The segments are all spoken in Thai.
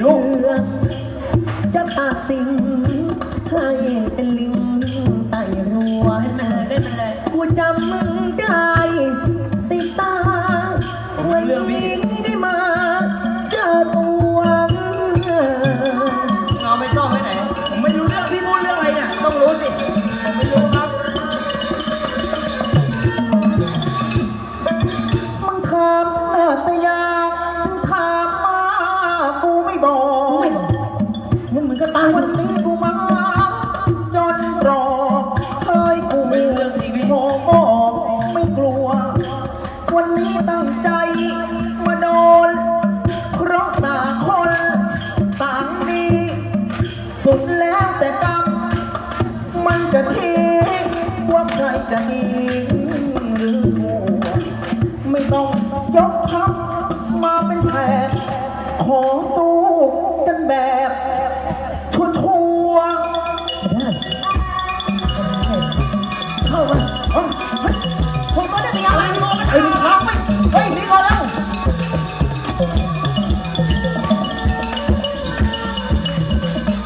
ลูกจะตากสิงให้เป็นลิงไต่รัวหัวจำมึงได้ วันนี้กูมาจอดรอให้กูมีเรื่องชีวิตโง่ไม่กลัว วันนี้ตั้งใจมาโดนเพราะต่างคนต่างดีสุดแล้วแต่กรรมมันจะทิ้งว่าใครจะดีหรือกูไม่ต้องยกทัพมาเป็นแผลขอสู้กันแบบ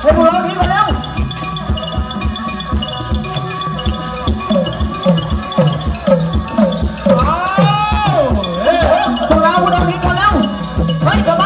เฮ้ยพวเราหนีมาแล้วว้เฮ้ยพวกเราพวกเราหนีมาแล้วเฮ้กับมา